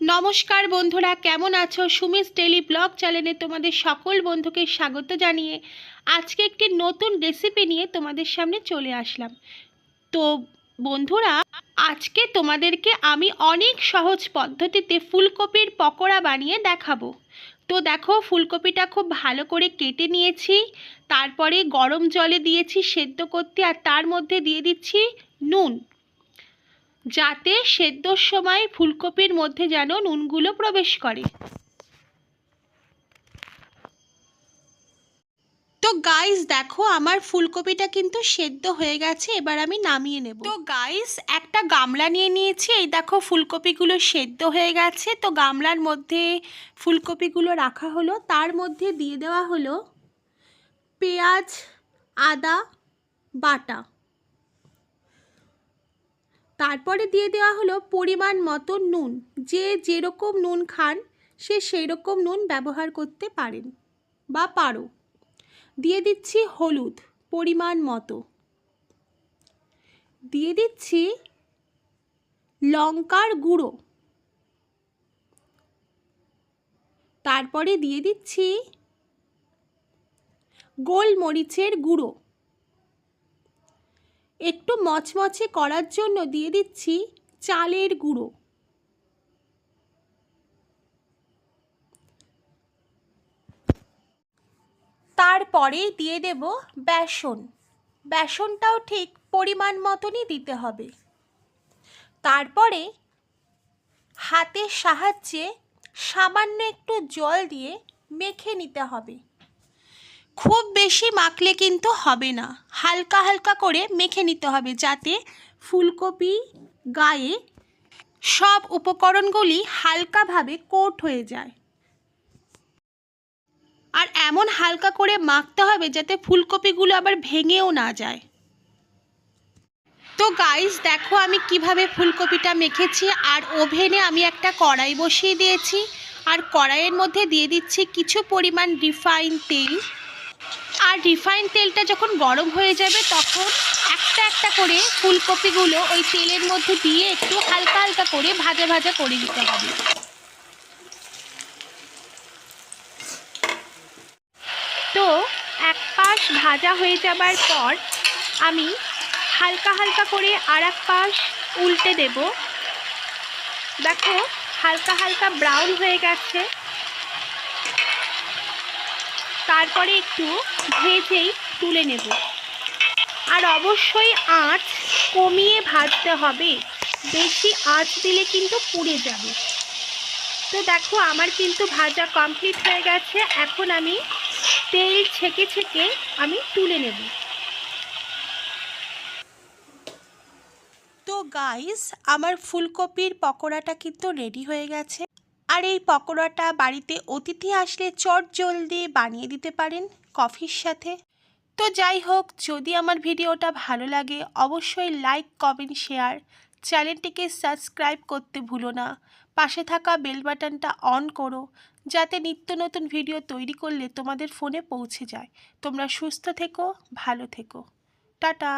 নমস্কার বন্ধুরা, কেমন আছো? সুমিস ডেলি ব্লগ চ্যানেলে তোমাদের সকল বন্ধুকে স্বাগত জানিয়ে আজকে একটি নতুন রেসিপি নিয়ে তোমাদের সামনে চলে আসলাম। তো বন্ধুরা, আজকে তোমাদেরকে আমি অনেক সহজ পদ্ধতিতে ফুলকপির পকোড়া বানিয়ে দেখাবো। তো দেখো, ফুলকপিটা খুব ভালো করে কেটে নিয়েছি, তারপরে গরম জলে দিয়েছি সেদ্ধ করতে, আর তার মধ্যে দিয়ে দিচ্ছি নুন। যাতে সেদ্ধর সময় ফুলকপির মধ্যে যেন নুনগুলো প্রবেশ করে। তো গাইস দেখো আমার ফুলকপিটা কিন্তু সেদ্ধ হয়ে গেছে এবার আমি নামিয়ে নেব। তো গাইস একটা গামলা নিয়ে নিয়েছি এই দেখো ফুলকপিগুলো সেদ্ধ হয়ে গেছে। তো গামলার মধ্যে ফুলকপিগুলো রাখা হলো তার মধ্যে দিয়ে দেওয়া হলো পেঁয়াজ আদা বাটা। তারপরে দিয়ে দেওয়া হলো পরিমাণ মতো নুন। যে যেরকম নুন খান, সে সেই রকম নুন ব্যবহার করতে পারেন বা পারো। দিয়ে দিচ্ছি হলুদ পরিমাণ মতো। দিয়ে দিচ্ছি লঙ্কার গুঁড়ো। তারপরে দিয়ে দিচ্ছি গোলমরিচের গুঁড়ো। একটু মচমচে করার জন্য দিয়ে দিচ্ছি চালের গুঁড়ো। তারপরে দিয়ে দেব বেসন। বেসনটাও ঠিক পরিমাণ মতনই দিতে হবে। তারপরে হাতের সাহায্যে সামান্য একটু জল দিয়ে মেখে নিতে হবে। খুব বেশি মাখলে কিন্তু হবে না। হালকা হালকা করে মেখে নিতে হবে যাতে ফুলকপি, গায়ে সব উপকরণগুলি হালকাভাবে কোট হয়ে যায়। আর এমন হালকা করে মাখতে হবে যাতে ফুলকপিগুলো আবার ভেঙেও না যায়। তো গাইস দেখো আমি কীভাবে ফুলকপিটা মেখেছি। আর ওভেনে আমি একটা কড়াই বসিয়ে দিয়েছি। আর কড়াইয়ের মধ্যে দিয়ে দিচ্ছি কিছু পরিমাণ রিফাইন তেল। আর রিফাইন তেলটা যখন গরম হয়ে যাবে, তখন একটা একটা করে ফুলকপিগুলো ওই তেলের মধ্যে দিয়ে একটু হালকা হালকা করে ভাজা ভাজা করে দিতে হবে। তো এক পাশ ভাজা হয়ে যাবার পর আমি হালকা হালকা করে আর এক পাশ উল্টে দেব। দেখো হালকা হালকা ব্রাউন হয়ে গেছে। তারপরে একটু ভেজেই তুলে নেব। আর অবশ্যই আঁচ কমিয়ে ভাজতে হবে। বেশি আঁচ দিলে কিন্তু পুড়ে যাবে। তো দেখো, আমার কিন্তু ভাজা কমপ্লিট হয়ে গেছে। এখন আমি তেল ছেঁকে ছেঁকে আমি তুলে নেব। তো গাইস আমার ফুলকপির পকোড়াটা কিন্তু রেডি হয়ে গেছে। আর এই পকোড়াটা বাড়িতে অতিথি আসলে চট জলদি বানিয়ে দিতে পারেন কফির সাথে। তো যাই হোক, যদি আমার ভিডিওটা ভালো লাগে, অবশ্যই লাইক, কমেন্ট, শেয়ার। চ্যানেলটিকে সাবস্ক্রাইব করতে ভুলো না। পাশে থাকা বেল বাটনটা অন করো, যাতে নিত্য নতুন ভিডিও তৈরি করলে তোমাদের ফোনে পৌঁছে যায়। তোমরা সুস্থ থেকো, ভালো থেকো। টাটা।